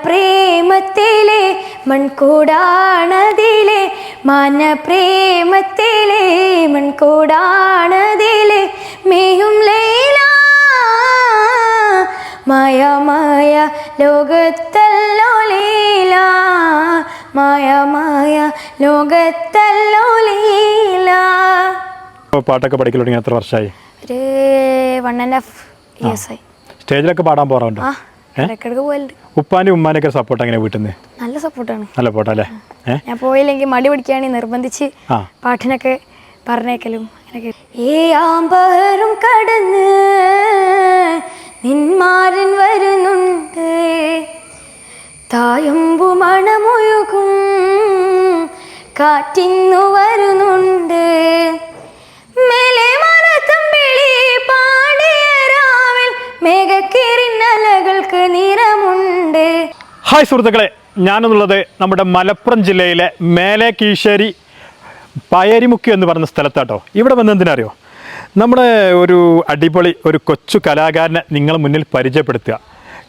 മനപ്രേമത്തിലെ മൺകൂടാണതിലെ മനപ്രേമത്തിലെ മൺകൂടാണതിലെ മേയും ലൈല മായ മായ ലോകത്തല്ലോ ലീല മായ മായ ലോകത്തല്ലോ ലീല. പാട്ടൊക്കെ പഠിക്കൽ തുടങ്ങി എത്ര വർഷമായി ഒരു വൺ ആൻഡ് ഹാഫ് ഇയേഴ്സായി സ്റ്റേജിലൊക്കെ പാടാൻ പോകാറുണ്ടോ? ഉപ്പാന്റെ ഉമ്മാനൊക്കെ സപ്പോർട്ട് എങ്ങനെ വീട്ടിൽ നിന്ന് നല്ല സപ്പോർട്ടാണ് നല്ല പോട്ടല്ലേ അല്ലേ ഞാൻ പോയില്ലെങ്കിൽ മടി പിടിക്കുകയാണെങ്കിൽ നിർബന്ധിച്ച് പാട്ടിനൊക്കെ പറഞ്ഞേക്കലും ഏ ആമ്പഹറും കടന്ന് നിന്മാരൻ വരുന്നുണ്ട്. തായമ്പു മണമൊഴുകും കാറ്റിന്നു വരുന്നുണ്ട്. മേഘക്കിരിന്നലകൾക്ക് നിറമുണ്ട് ഹായ് സുഹൃത്തുക്കളെ ഞാനെന്നുള്ളത് നമ്മുടെ മലപ്പുറം ജില്ലയിലെ മേലെ കീശേരി പയരിമുക്ക് എന്ന് പറഞ്ഞ സ്ഥലത്താട്ടോ. ഇവിടെ വന്ന് എന്തിനറിയോ? നമ്മുടെ ഒരു അടിപൊളി ഒരു കൊച്ചു കലാകാരനെ നിങ്ങൾ മുന്നിൽ പരിചയപ്പെടുത്തുക.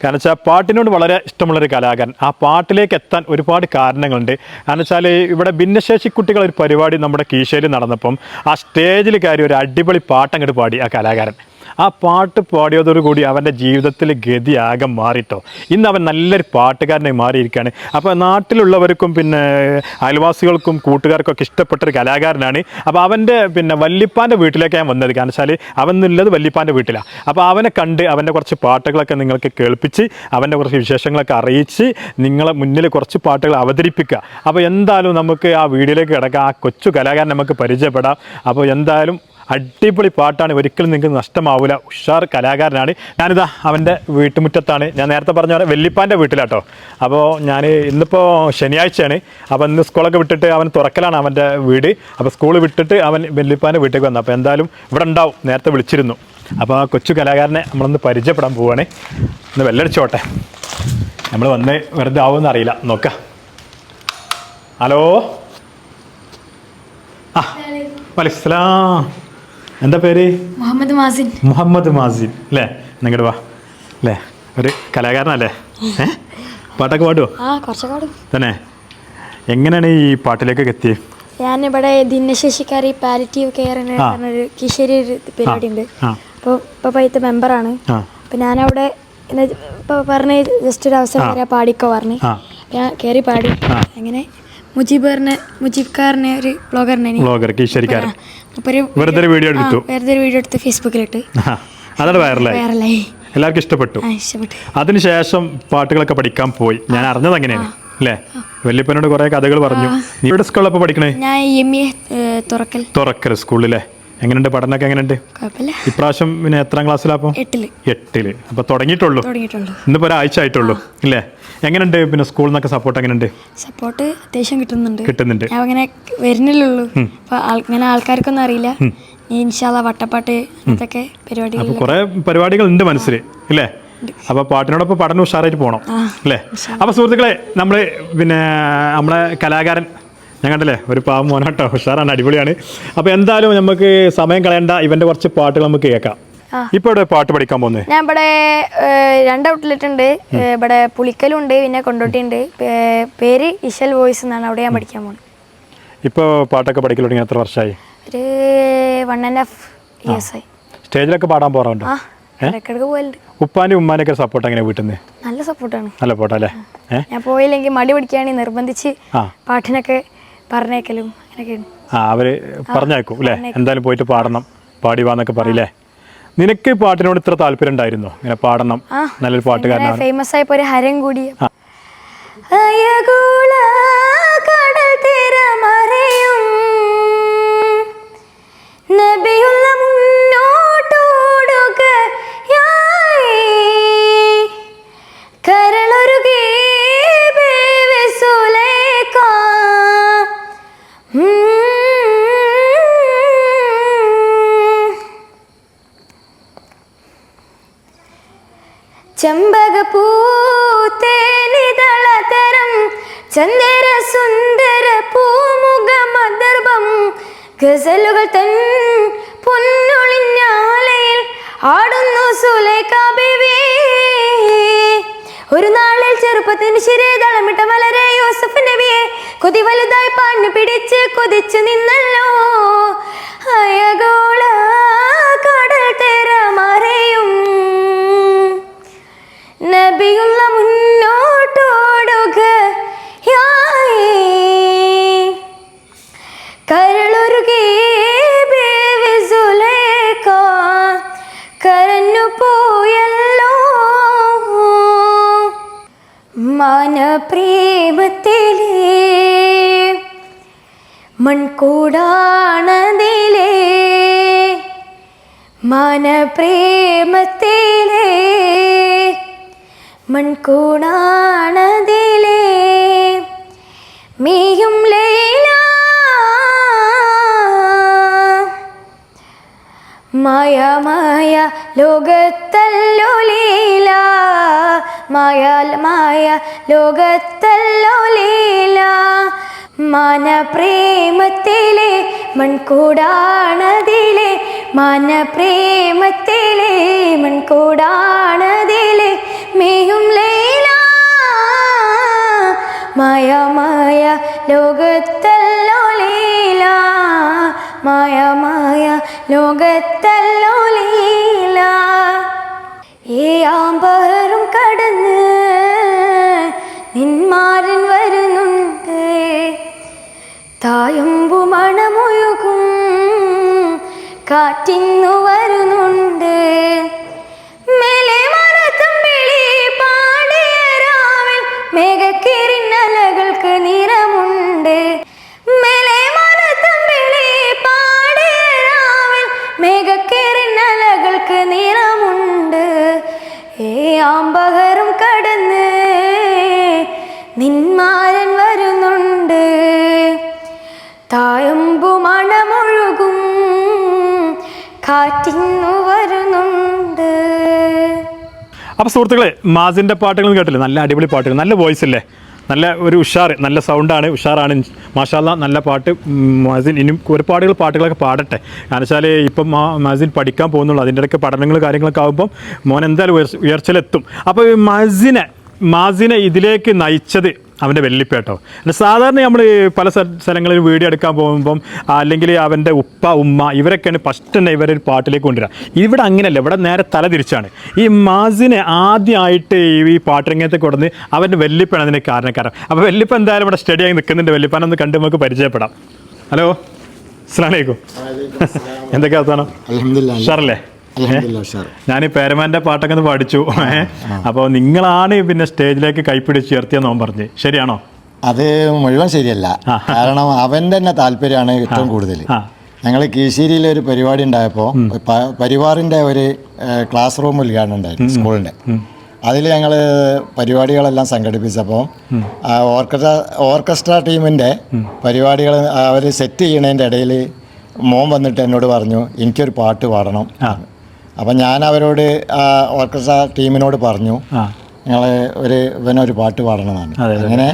കാരണം വെച്ചാൽ പാട്ടിനോട് വളരെ ഇഷ്ടമുള്ളൊരു കലാകാരൻ. ആ പാട്ടിലേക്ക് എത്താൻ ഒരുപാട് കാരണങ്ങളുണ്ട്. കാരണം വെച്ചാൽ ഇവിടെ ഭിന്നശേഷി കുട്ടികൾ ഒരു പരിപാടി നമ്മുടെ കീശേരി നടന്നപ്പം ആ സ്റ്റേജിൽ കയറി ഒരു അടിപൊളി പാട്ടങ്ങോട്ട് പാടി ആ കലാകാരൻ. ആ പാട്ട് പാടിയതോടുകൂടി അവന്റെ ജീവിതത്തിൽ ഗതി ആകെ മാറിട്ടോ. ഇന്ന് അവൻ നല്ലൊരു പാട്ടുകാരനായി മാറിയിരിക്കുകയാണ്. അപ്പോൾ നാട്ടിലുള്ളവർക്കും പിന്നെ അയൽവാസികൾക്കും കൂട്ടുകാർക്കൊക്കെ ഇഷ്ടപ്പെട്ടൊരു കലാകാരനാണ്. അപ്പോൾ അവന്റെ പിന്നെ വല്ലിപ്പാന്റെ വീട്ടിലേക്ക് ഞാൻ വന്നത്. കാരണം വെച്ചാൽ അവൻ നിന്നുള്ളത് വല്ലിപ്പാന്റെ വീട്ടിലാണ്. അപ്പോൾ അവനെ കണ്ട് അവന്റെ കുറച്ച് പാട്ടുകളൊക്കെ നിങ്ങൾക്ക് കേൾപ്പിച്ച് അവന്റെ കുറച്ച് വിശേഷങ്ങളൊക്കെ അറിയിച്ച് നിങ്ങളെ മുന്നിൽ കുറച്ച് പാട്ടുകൾ അവതരിപ്പിക്കുക. അപ്പോൾ എന്തായാലും നമുക്ക് ആ വീഡിയോയിലേക്ക് കിടക്കാം. ആ കൊച്ചു കലാകാരൻ നമുക്ക് പരിചയപ്പെടാം. അപ്പോൾ എന്തായാലും അടിപൊളി പാട്ടാണ്. ഒരിക്കലും നിങ്ങൾക്ക് നഷ്ടമാവില്ല ഉഷാർ കലാകാരനാണ്. ഞാനിതാ അവന്റെ വീട്ടുമുറ്റത്താണ്. ഞാൻ നേരത്തെ പറഞ്ഞ പോലെ വെല്ലിപ്പാന്റെ വീട്ടിലാട്ടോ. അപ്പോൾ ഞാൻ ഇന്നിപ്പോൾ ശനിയാഴ്ചയാണ്. അപ്പോൾ ഇന്ന് സ്കൂളൊക്കെ വിട്ടിട്ട് അവൻ തുറക്കലാണ് അവന്റെ വീട്. അപ്പോൾ സ്കൂൾ വിട്ടിട്ട് അവൻ വെല്ലിപ്പാന്റെ വീട്ടിലേക്ക് വന്നു. അപ്പോൾ എന്തായാലും ഇവിടെ ഉണ്ടാവും. നേരത്തെ വിളിച്ചിരുന്നു. അപ്പോൾ ആ കൊച്ചു കലാകാരനെ നമ്മളൊന്ന് പരിചയപ്പെടാൻ പോവുകയാണ് ഒന്ന് വെല്ലടിച്ചോട്ടെ. നമ്മൾ വന്ന് വെറുതെ ആവുമെന്ന് അറിയില്ല നോക്കാം. ഹലോ? ആ. വലൈസ്ലാം എന്താ പേര്? മുഹമ്മദ് മാസിൻ. മുഹമ്മദ് മാസിൻ അല്ലേ? നിങ്ങടെ വാ അല്ലേ? ഒരു കലാകാരനല്ലേ? ഏ? പാട്ടൊക്കെ പാടുവോ? ആ കുറച്ചൊക്കെ തന്നെ. എങ്ങനെയാണ് ഈ പാട്ടിലേക്കൊക്കെ എത്തിയത് ഞാനിവിടെ ഭിന്നശേഷിക്കാരി പാലിറ്റീവ് കെയർ എന്ന്. പറഞ്ഞൊരു കിശേരി ഒരു പരിപാടി ഉണ്ട്. അപ്പോൾ ഇപ്പോൾ പൈത്ത മെമ്പറാണ്. ആ. അപ്പം ഞാനവിടെ ഇപ്പോൾ പറഞ്ഞ് ജസ്റ്റ് ഒരു അവസരം. വരെ പാടിക്കോ പറഞ്ഞു. ഞാൻ കയറി പാടി. അങ്ങനെ മുജീബ് പറഞ്ഞ മുജീബ് കാറിനെ ഒരു ബ്ലോഗറിനെ വ്ളോഗർ ഒരു വെറുതെ ഒരു വീഡിയോ എടുത്തു. വെറുതെ ഒരു വീഡിയോ എടുത്ത് ഫേസ്ബുക്കിലിട്ട് അതാണ് വൈറലായി. വൈറലായി. എല്ലാവർക്കും ഇഷ്ടപ്പെട്ടു. ആ ഇഷ്ടപ്പെട്ടു. അതിനുശേഷം പാട്ടുകളൊക്കെ പഠിക്കാൻ പോയി. ഞാൻ അറിഞ്ഞത് അങ്ങനെയാണ് അല്ലേ? വല്യപ്പനോട് കുറേ കഥകൾ പറഞ്ഞു. നീ ഇവിടെ സ്കൂളിലപ്പോൾ പഠിക്കണേ? ഞാൻ എം എ തുറക്കൽ. തുറക്കര സ്കൂളിലെ എങ്ങനെയുണ്ട് പഠനമൊക്കെ എങ്ങനെയുണ്ട്? ഇപ്രാവശ്യം പിന്നെ എത്രാം ക്ലാസ്സിലാപ്പം എട്ടിൽ. എട്ടിൽ. അപ്പോൾ തുടങ്ങിയിട്ടുള്ളൂ? ഇന്നിപ്പോൾ ഒരാഴ്ച ആയിട്ടുള്ളൂ ഇല്ലേ? എങ്ങനെയുണ്ട് പിന്നെ സ്കൂളിൽ നിന്നൊക്കെ സപ്പോർട്ട് എങ്ങനെയുണ്ട്? സപ്പോർട്ട് അത്യാവശ്യം കിട്ടുന്നുണ്ട്. കിട്ടുന്നുണ്ട്. അങ്ങനെ വരുന്നില്ലുള്ളൂ ഇങ്ങനെ ആൾക്കാർക്കൊന്നും അറിയില്ല. ഇൻഷാല്ല വട്ടപ്പാട്ട് ഇതൊക്കെ പരിപാടികൾ അപ്പോൾ കുറേ പരിപാടികൾ ഉണ്ട് മനസ്സിൽ ഇല്ലേ? അപ്പോൾ പാട്ടിനോടൊപ്പം പഠനം ഉഷാറായിട്ട് പോകണം അല്ലേ. അപ്പോൾ സുഹൃത്തുക്കളെ നമ്മൾ പിന്നെ നമ്മളെ കലാകാരൻ ഞാൻ കണ്ടല്ലേ? ഒരു പാവം മോനാട്ടോ. ഉഷാറാണ് അടിപൊളിയാണ്. അപ്പോൾ എന്തായാലും നമുക്ക് സമയം കളയണ്ട. ഇവന്റെ കുറച്ച് പാട്ടുകൾ നമുക്ക് കേൾക്കാം. ഇവിടെ പാട്ട് പഠിക്കാൻ പോകുന്നത് ഞാൻ ഇവിടെ രണ്ട് ഔട്ട്ലെറ്റ് ഉണ്ട്. ഇവിടെ പുളിക്കലുണ്ട് പിന്നെ കൊണ്ടോട്ടിയുണ്ട്. ഉണ്ട് പേര് ഇശൽ വോയിസ് എന്നാണ് അവിടെ ഞാൻ പഠിക്കാൻ പോകുന്നത് ഇപ്പോൾ പാട്ടൊക്കെ പഠിക്കൽ തുടങ്ങി എത്ര വർഷമായി? ഒരു വൺ ആൻഡ് ഹാഫ് ഇയേഴ്സ് ആയി. സ്റ്റേജിലൊക്കെ പാടാൻ പോകാറുണ്ടോ? ഉപ്പാനും ഉപ്പാന്റെ ഉമ്മാനൊക്കെ സപ്പോർട്ട് എങ്ങനെ വീട്ടിൽ നിന്ന് നല്ല സപ്പോർട്ടാണ് നല്ല അല്ലേ ഞാൻ പോയില്ലെങ്കിൽ മടി പിടിക്കുകയാണെങ്കിൽ നിർബന്ധിച്ച് പാട്ടിനൊക്കെ പറഞ്ഞേക്കലും അങ്ങനെയൊക്കെയാണ് ആ പറഞ്ഞേക്കും അല്ലേ എന്തായാലും പോയിട്ട് പാടണം പാടി വാന്നൊക്കെ പറയില്ലേ നിനക്ക് പാട്ടിനോട് ഇത്ര താല്പര്യം ഉണ്ടായിരുന്നോ? ഇങ്ങനെ പാടണം. നല്ലൊരു പാട്ടുകാരനാണ് ഫേമസ് ആയപ്പോ ഒരു ഹരം കൂടി. കടൽ തിരമറിയും. നബിയുള്ള ചെറുപ്പത്തിന് ശിരേതളമിട്ട മലരെ യൂസഫ് നബിയെ കൊതി വലുതായി പാണ് പിടിച്ച് കൊതിച്ചു നിന്നല്ലോ. അയഗോള കടൽ തെര മറയും നബിയുള്ള മുന്നോട്ടോടുക മനപ്രേമത്തിലേ മൺകൂടാണതിലേ മനപ്രേമത്തിലേ മൺകൂടാണതിലേ മീയും ലൈല മായ മായ ലോകത്തല്ലോ ലീല മായ മായ ലോകത്തല്ലോ ലീല. മനപ്രേമത്തിലെ മൺകൂടാണതിലെ മനപ്രേമത്തിലെ മൺകൂടാണതിലെ മേയും ലീല. മായ മായ ലോകത്തല്ലോ ലീല. മായ മായ ലോകത്തല്ലോ ലീല. ഏ ആമ്പറും തായമ്പു മണമൊഴുകും. കാറ്റിന്നു വരുന്നുണ്ട്. മേലെ മരത്തമ്പിളി പാടിയ രാവിൽ മേഘക്കിരിന്നലകൾക്ക് നിറമുണ്ട്. മേലെ മരത്തമ്പിളി പാടിയ രാവിൽ മേഘക്കിരിന്നലകൾക്ക് നിറമുണ്ട്. ഏ ആമ്പകരും കടന്ന് നിന്മാരൻ കാറ്റിന്നു വരുന്നുണ്ട് അപ്പോൾ സുഹൃത്തുക്കളെ മാസിന്റെ പാട്ടുകൾ കേട്ടില്ലേ? നല്ല അടിപൊളി പാട്ടുകൾ നല്ല വോയിസ് അല്ലേ നല്ല ഒരു ഉഷാർ നല്ല സൗണ്ടാണ് ഉഷാറാണ്. മാഷാല്ല നല്ല പാട്ട്. മാസിൻ ഇനിയും ഒരുപാട് പാട്ടുകളൊക്കെ പാടട്ടെ. കാരണം വെച്ചാൽ ഇപ്പം മാസിൻ പഠിക്കാൻ പോകുന്നുള്ളൂ. അതിന്റെ ഇടയ്ക്ക് പഠനങ്ങൾ കാര്യങ്ങളൊക്കെ ആകുമ്പം മോൻ എന്തായാലും ഉയർച്ച ഉയർച്ചയിലെത്തും. അപ്പോൾ മാസിനെ മാസിനെ ഇതിലേക്ക് നയിച്ചത് അവന്റെ വെല്ലിപ്പേട്ടോ അല്ല സാധാരണ നമ്മൾ പല സ്ഥലങ്ങളിൽ വീഡിയോ എടുക്കാൻ പോകുമ്പം അല്ലെങ്കിൽ അവന്റെ ഉപ്പ ഉമ്മ ഇവരൊക്കെയാണ് ഫസ്റ്റ് തന്നെ ഇവരെ ഒരു പാട്ടിലേക്ക് കൊണ്ടുവരിക ഇവിടെ അങ്ങനെയല്ല ഇവിടെ നേരെ തല തിരിച്ചാണ്. ഈ മാസിനെ ആദ്യമായിട്ട് ഈ പാട്ടിരംഗത്തെ കൊടുന്ന് അവന്റെ വെല്ലിപ്പാണ് അതിന്റെ കാരണക്കാരൻ. അപ്പോൾ വെല്ലിപ്പ എന്തായാലും ഇവിടെ സ്റ്റഡി ആയി നിൽക്കുന്നുണ്ട്. വെല്ലിപ്പാനൊന്ന് കണ്ട് നമുക്ക് പരിചയപ്പെടാം. ഹലോ അസ്സാം വലൈക്കും എന്തൊക്കെയാ അവസാനം ഞാൻ ഈ പേരമാന്റെ പാട്ടൊക്കെ ഒന്ന് പഠിച്ചു. അപ്പോൾ നിങ്ങളാണ് പിന്നെ സ്റ്റേജിലേക്ക് കൈപ്പിടിച്ച് ഉയർത്തിയെന്ന് അവൻ പറഞ്ഞു. ശരിയാണോ? അത് മുഴുവൻ ശരിയല്ല. കാരണം അവന്റെ തന്നെ താല്പര്യമാണ് ഏറ്റവും കൂടുതൽ. ഞങ്ങൾ കീശേരിയിലെ ഒരു പരിപാടി ഉണ്ടായപ്പോൾ പരിവാറിന്റെ ഒരു ക്ലാസ് റൂം ഉദ്ഘാടനം ഉണ്ടായിരുന്നു സ്കൂളിന്റെ. അതിൽ ഞങ്ങൾ പരിപാടികളെല്ലാം സംഘടിപ്പിച്ചപ്പോൾ ഓർക്കസ്ട്ര ഓർക്കസ്ട്ര ടീമിന്റെ പരിപാടികൾ അവർ സെറ്റ് ചെയ്യണതിന്റെ ഇടയിൽ മോൻ വന്നിട്ട് എന്നോട് പറഞ്ഞു എനിക്കൊരു പാട്ട് പാടണം. അപ്പം ഞാൻ അവരോട് ആ ഓർക്കസ്ട്ര ടീമിനോട് പറഞ്ഞു ഞങ്ങൾ ഒരു ഇവനൊരു പാട്ട് പാടണമെന്നാണ്. അങ്ങനെ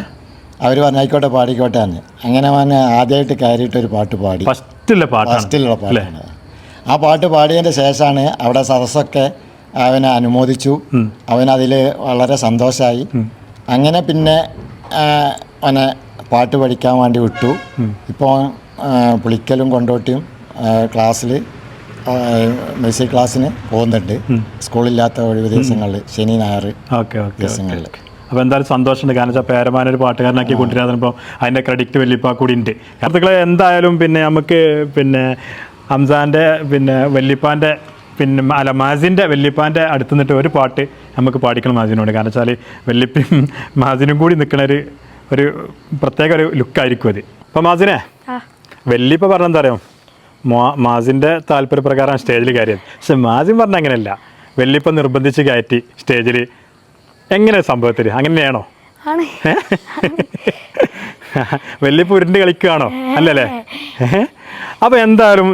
അവർ പറഞ്ഞായിക്കോട്ടെ പാടിക്കോട്ടെ എന്ന്. അങ്ങനെ അവൻ ആദ്യമായിട്ട് കയറിയിട്ട് ഒരു പാട്ട് പാടി. ഫസ്റ്റിലെ പാട്ട് ഫസ്റ്റിലുള്ള പാട്ടാണ്. ആ പാട്ട് പാടിയതിന്റെ ശേഷമാണ് അവിടെ സദസ്സൊക്കെ അവനെ അനുമോദിച്ചു. അവനതിൽ വളരെ സന്തോഷമായി അങ്ങനെ പിന്നെ അവനെ പാട്ട് പഠിക്കാൻ വേണ്ടി വിട്ടു. ഇപ്പോൾ പുളിക്കലും കൊണ്ടോട്ടിയും ക്ലാസ്സിൽ മ്യൂസിക് ക്ലാസ്സിന് പോകുന്നുണ്ട്. സ്കൂളില്ലാത്ത ഒഴിവ് ദിവസങ്ങളിൽ ശനി ഞായർ ഓക്കെ ഓക്കെ ദിവസങ്ങളിൽ. അപ്പോൾ എന്തായാലും സന്തോഷമുണ്ട്. കാരണം വെച്ചാൽ പേരമാന ഒരു പാട്ടുകാരനാക്കി കൊണ്ടുവരാതിപ്പോൾ അതിന്റെ ക്രെഡിറ്റ് വലിയപ്പ കൂടി ഉണ്ട്. സുഹൃത്തുക്കളെ എന്തായാലും പിന്നെ നമുക്ക് പിന്നെ ഹംസാന്റെ പിന്നെ വല്യപ്പാന്റെ പിന്നെ അല്ല മാസിന്റെ വല്യപ്പാന്റെ അടുത്ത് നിന്നിട്ട് ഒരു പാട്ട് നമുക്ക് പാടിക്കണം മാസിനോട്. കാരണം വെച്ചാൽ വല്യപ്പയും മാസിനും കൂടി നിൽക്കുന്ന ഒരു ഒരു പ്രത്യേക ഒരു ലുക്കായിരിക്കും അത്. അപ്പോൾ മാസിനെ വല്യപ്പ പറഞ്ഞെന്താ അറിയാം? മാസിന്റെ താല്പര്യപ്രകാരം സ്റ്റേജിൽ കയറിയത്. പക്ഷെ മാസിൻ പറഞ്ഞ അങ്ങനെയല്ല. വെള്ളിപ്പം നിർബന്ധിച്ച് കയറ്റി സ്റ്റേജിൽ എങ്ങനെ സംഭവത്തിൽ അങ്ങനെയാണോ? വല്യപ്പ ഉരുണ്ട് കളിക്കുകയാണോ അല്ലല്ലേ? അപ്പോൾ എന്തായാലും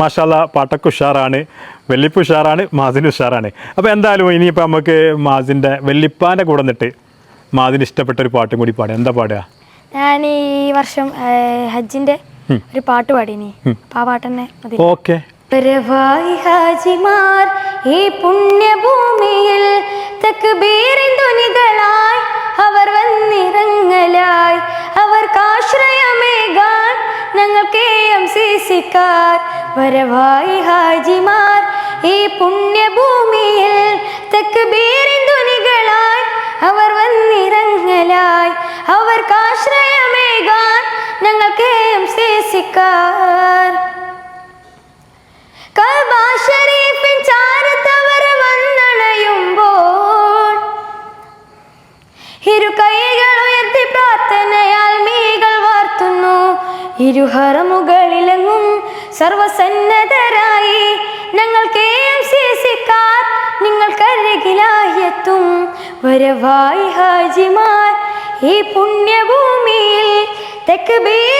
മാഷാല്ല പാട്ടൊക്കെ ഉഷാറാണ്. വെള്ളിപ്പ് ഉഷാറാണ് മാസിന് ഉഷാറാണ്. അപ്പോൾ എന്തായാലും ഇനിയിപ്പോൾ നമുക്ക് മാസിന്റെ വെള്ളിപ്പാന്റെ കൂടെ നിന്നിട്ട് മാസിന് ഇഷ്ടപ്പെട്ട ഒരു പാട്ടും കൂടി പാടുക. എന്താ പാടുക? ഞാൻ ഈ വർഷം ഹജ്ജിന്റെ ഒരു പാട്ട് പാടി നീ ആ പാട്ട് തന്നെ മതി. ഓക്കെ. ഹാജിമാർ ഈ പുണ്യഭൂമിയിൽ തക്ബീറിൻ ധ്വനികളായി അവർ വന്നിറങ്ങലായി. അവർക്കാശ്രയമേകാൻ ഞങ്ങൾ കെ എം സി സിക്കാർ. വരവായി ഹാജിമാർ ഈ പുണ്യഭൂമിയിൽ തക്ബീറിൻ ധ്വനികളായി അവർ വന്നിറങ്ങലായി. അവർക്കാശ്രയമേകാൻ ഞങ്ങൾ കെ സിക്കാർ കഅബ ശരീഫിൻ ചാരത്തവർ വന്നണയുമ്പോൾ ഇരു കൈകൾ ഉയർത്തി പ്രാർത്ഥനയാൽ മീകൾ വാർത്തുന്നു. ഇരുഹറമുകളിലെങ്ങും സർവസന്നദ്ധരായി ഞങ്ങൾ കെ എം സി സിക്കാർ നിങ്ങൾക്കരികിലായി എത്തും വരവായി ഹാജിമാർ ഈ പുണ്യഭൂമിയിൽ തെക്ക് ധ്വനികളായി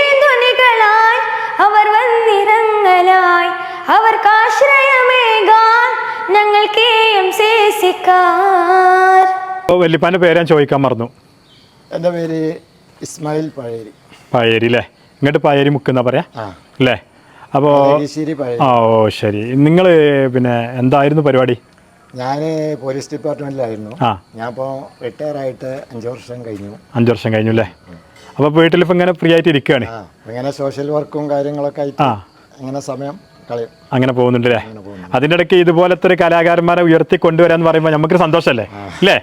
വന്നിറങ്ങലായി അവർക്കാശ്രയമേകാൻ ഞങ്ങൾ കെ എം സി സിക്കാർ അപ്പോൾ വല്യപ്പാന്റെ പേര് ഞാൻ ചോദിക്കാൻ മറന്നു. എന്റെ പേര് ഇസ്മായിൽ പഴയരി പഴയരി അല്ലേ ഇങ്ങോട്ട് പഴയരി മുക്കുന്ന പറയാ? അല്ലേ അപ്പോൾ ആ ഓ ശരി. നിങ്ങൾ പിന്നെ എന്തായിരുന്നു പരിപാടി? ഞാൻ പോലീസ് ഡിപ്പാർട്ട്മെന്റിലായിരുന്നു. ഞാനിപ്പോ ഞാനിപ്പോൾ റിട്ടയർ ആയിട്ട് അഞ്ച് വർഷം കഴിഞ്ഞു. അഞ്ച് വർഷം കഴിഞ്ഞു അല്ലേ അപ്പോൾ വീട്ടിലിപ്പോൾ ഇങ്ങനെ ഫ്രീ ആയിട്ട് ഇരിക്കുകയാണ് ഇങ്ങനെ സോഷ്യൽ വർക്കും കാര്യങ്ങളൊക്കെ ആയിട്ട് ആ. അങ്ങനെ സമയം കളയും. അങ്ങനെ പോകുന്നുണ്ട്. അല്ലേ അതിന്റെ ഇടയ്ക്ക് ഇതുപോലത്തെ ഒരു കലാകാരന്മാരെ ഉയർത്തി കൊണ്ടുവരാന്ന് പറയുമ്പോൾ നമുക്ക് സന്തോഷമല്ലേ? അല്ലേ?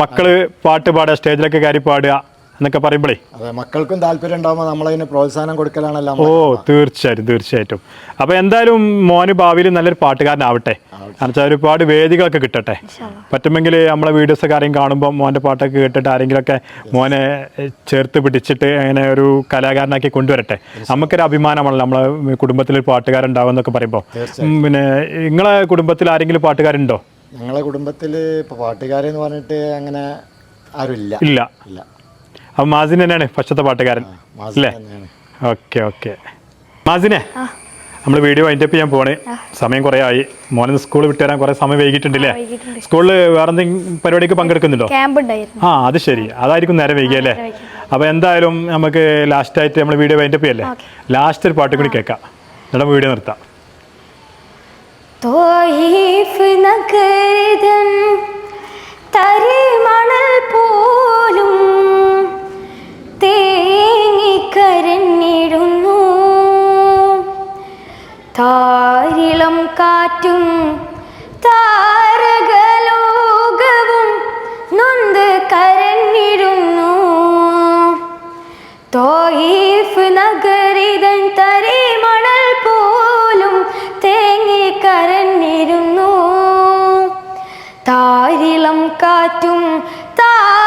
മക്കൾ പാട്ട് പാടുക സ്റ്റേജിലൊക്കെ കയറി പാടുക എന്നൊക്കെ പറയുമ്പോഴേ അതെ മക്കൾക്കും താല്പര്യം ഉണ്ടാകുമ്പോൾ നമ്മളതിന് പ്രോത്സാഹനം കൊടുക്കലാണല്ലോ ഓ തീർച്ചയായിട്ടും തീർച്ചയായിട്ടും. അപ്പോൾ എന്തായാലും മോന് ഭാവിയിൽ നല്ലൊരു പാട്ടുകാരനാവട്ടെ. എന്നുവെച്ചാൽ ഒരുപാട് വേദികളൊക്കെ കിട്ടട്ടെ. പറ്റുമെങ്കിൽ നമ്മളെ വീഡിയോസ് ആരെങ്കിലും കാണുമ്പോൾ മോന്റെ പാട്ടൊക്കെ കേട്ടിട്ട് ആരെങ്കിലുമൊക്കെ മോനെ ചേർത്ത് പിടിച്ചിട്ട് അങ്ങനെ ഒരു കലാകാരനാക്കി കൊണ്ടുവരട്ടെ. നമുക്കൊരു അഭിമാനമാണല്ലോ നമ്മളെ കുടുംബത്തിൽ ഒരു പാട്ടുകാരുണ്ടാവും എന്നൊക്കെ പറയുമ്പോൾ പിന്നെ നിങ്ങളെ കുടുംബത്തിൽ ആരെങ്കിലും പാട്ടുകാരുണ്ടോ? ഞങ്ങളെ കുടുംബത്തിൽ ഇപ്പോൾ പാട്ടുകാരെന്ന് പറഞ്ഞിട്ട് അങ്ങനെ ആരുമില്ല. ഇല്ല. ഇല്ല. അപ്പം മാസിൻ തന്നെയാണ് ഫസ്റ്റത്തെ പാട്ടുകാരൻ അല്ലേ? Okay okay. മാസിനെ നമ്മൾ വീഡിയോ വൈൻഡപ്പ് ചെയ്യാൻ പോണേ സമയം കുറേ ആയി. മോനെ സ്കൂൾ വിട്ട് വരാൻ കുറേ സമയം വൈകിട്ടുണ്ടല്ലേ വൈകിട്ടുണ്ട്. സ്കൂളിൽ വേറെ എന്തെങ്കിലും പരിപാടിക്ക് പങ്കെടുക്കുന്നുണ്ടോ? ക്യാമ്പ് ഉണ്ടായിരുന്നു. ആ അത് ശരി. അതായിരിക്കും നേരെ വൈകിയല്ലേ അപ്പോൾ എന്തായാലും നമുക്ക് ലാസ്റ്റ് ആയിട്ട് നമ്മൾ വീഡിയോ വൈൻഡപ്പ് ചെയ്യല്ലേ? ലാസ്റ്റ് ഒരു പാട്ട് കൂടി കേൾക്കാം. എന്നിട്ട് വീഡിയോ നിർത്താം. തോയിഫ് തരി തരിമണൽ പോലും തേങ്ങിക്കരഞ്ഞിരുന്നു താരിളം കാറ്റും താരകലോകവും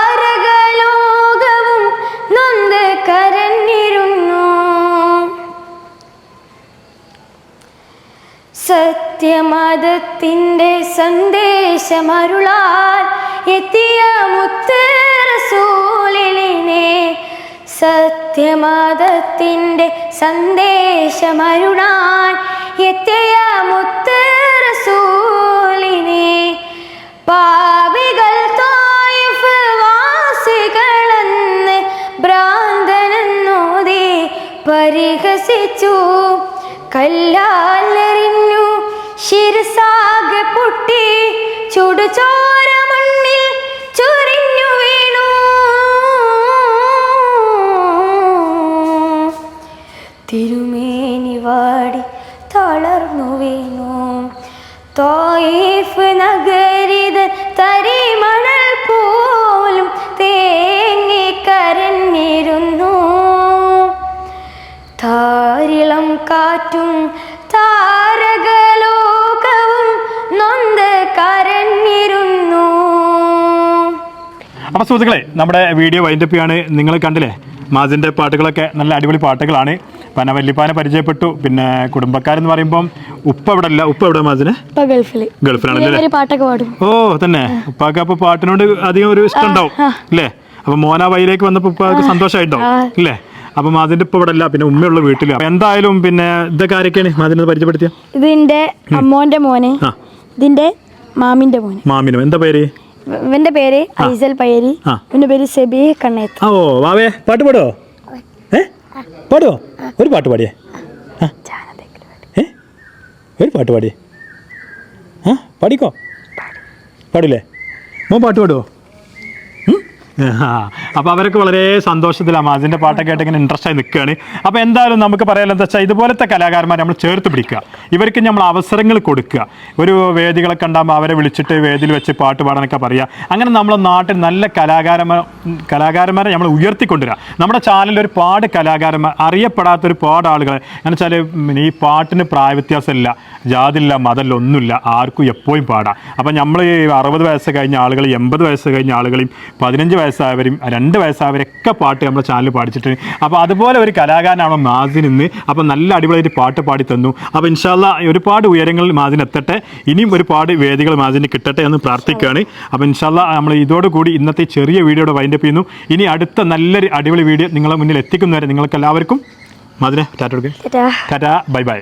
നൊന്ത് കരഞ്ഞിരുന്നു. സത്യമതത്തിന്റെ സന്ദേശമരുളാൻ എത്തിയ മുത്തേറസൂലിനെ സത്യമതത്തിന്റെ സന്ദേശമരുളാൻ എത്തിയ മുത്ത് പരിഹസിച്ചു കല്ലാലെറിഞ്ഞു. ശിരസാകെ പൊട്ടി. ചുടുചോര മണ്ണിൽ ചൊരിഞ്ഞു വീണു. തിരുമേനി വാടി തളർന്നു വീണു. തോയിഫ് നഗരിത കാറ്റും താരകലോകവും നൊന്ത് കരഞ്ഞിരുന്നു. അപ്പോൾ സുഹൃത്തുക്കളെ നമ്മുടെ വീഡിയോ വൈൻഡപ്പിയാണ് നിങ്ങൾ കണ്ടില്ലേ മാസിന്റെ പാട്ടുകളൊക്കെ നല്ല അടിപൊളി പാട്ടുകളാണ്. പന വല്ലിപ്പാനെ പരിചയപ്പെട്ടു. പിന്നെ കുടുംബക്കാരെന്ന് പറയുമ്പോൾ ഉപ്പ ഇവിടെ അല്ല ഉപ്പ എവിടെ മാസിന് ഗൾഫിലാണല്ലേ പാട്ടൊക്കെ പാടും. ഓ തന്നെ ഉപ്പാക്ക് അപ്പൊ പാട്ടിനോട് അധികം ഒരു ഇഷ്ടം ഉണ്ടാവും അല്ലേ? അപ്പൊ മോന വയലേക്ക് വന്നപ്പോ ഉപ്പാക്ക് സന്തോഷമായിട്ടുണ്ടാവും ഇല്ലേ അപ്പൊ അതിന്റെ ഇപ്പൊ ഇവിടെ അല്ല പിന്നെ ഉമ്മയുള്ള വീട്ടിൽ. എന്തായാലും പിന്നെ ഇതൊക്കെ ആരൊക്കെയാണ് മാതിനെ പരിചയപ്പെടുത്തിയ? ഇതിന്റെ അമ്മോന്റെ മോനെ ആ. ഇതിന്റെ മാമിന്റെ മോനെ. മാമിനും? എന്താ പേര്? ഇവന്റെ പേര് ഐസൽ പയരി ആ. ഇവന്റെ പേര് സെബി കണ്ണേത്ത്. ഓ വാവേ പാട്ട് പാടുവോ? ഏ? പാടുവോ? ഒരു പാട്ട് പാടിയേ. ആ. ഏ? ഒരു പാട്ട് പാടിയേ. ആ പാടിക്കോ? പാടില്ലേ? മോൻ പാട്ട് പാടുമോ അപ്പോൾ അവരൊക്കെ വളരെ സന്തോഷത്തിലാണ്. മാജിന്റെ പാട്ടൊക്കെ ആയിട്ട് ഇങ്ങനെ ഇൻട്രസ്റ്റ് ആയി നിൽക്കുകയാണ്. അപ്പോൾ എന്തായാലും നമുക്ക് പറയാലോ എന്താ വെച്ചാൽ ഇതുപോലത്തെ കലാകാരന്മാരെ നമ്മൾ ചേർത്ത് പിടിക്കുക. ഇവർക്ക് നമ്മൾ അവസരങ്ങൾ കൊടുക്കുക. ഒരു വേദികളെ ഉണ്ടാകുമ്പോൾ അവരെ വിളിച്ചിട്ട് വേദിയിൽ വെച്ച് പാട്ട് പാടാനൊക്കെ പറയുക അങ്ങനെ നമ്മളെ നാട്ടിൽ നല്ല കലാകാരന്മാർ കലാകാരന്മാരെ നമ്മൾ ഉയർത്തിക്കൊണ്ടുവരിക. നമ്മുടെ ചാനലിൽ ഒരുപാട് കലാകാരന്മാർ അറിയപ്പെടാത്ത ഒരുപാട് ആളുകൾ എന്നുവെച്ചാൽ ഈ പാട്ടിന് പ്രായവ്യത്യാസമില്ല. ജാതില്ല മതമില്ല ഒന്നുമില്ല. ആർക്കും എപ്പോഴും പാടാം. അപ്പം നമ്മൾ ഈ അറുപത് വയസ്സ് കഴിഞ്ഞ ആളുകൾ എൺപത് വയസ്സ് കഴിഞ്ഞ ആളുകളെയും പതിനഞ്ച് വയസ്സായവരും രണ്ട് വയസ്സായവരൊക്കെ പാട്ട് നമ്മുടെ ചാനൽ പാടിച്ചിട്ട് അപ്പോൾ അതുപോലെ ഒരു കലാകാരനാണ് മാസിൻ ഇന്ന്. അപ്പോൾ നല്ല അടിപൊളിയായിട്ട് പാട്ട് പാടി തന്നു. അപ്പോൾ ഇൻഷാല്ല ഒരുപാട് ഉയരങ്ങളിൽ മാസിൻ എത്തട്ടെ. ഇനിയും ഒരുപാട് വേദികൾ മാസിന് കിട്ടട്ടെ എന്ന് പ്രാർത്ഥിക്കുകയാണ് അപ്പോൾ ഇൻഷാല്ല നമ്മൾ ഇതോടുകൂടി ഇന്നത്തെ ചെറിയ വീഡിയോയുടെ വൈൻഡപ്പ് ചെയ്യുന്നു. ഇനി അടുത്ത നല്ലൊരു അടിപൊളി വീഡിയോ നിങ്ങളെ മുന്നിൽ എത്തിക്കുന്നവരെ നിങ്ങൾക്ക് എല്ലാവർക്കും മാതിനെ ടാറ്റ. Tata bye bye.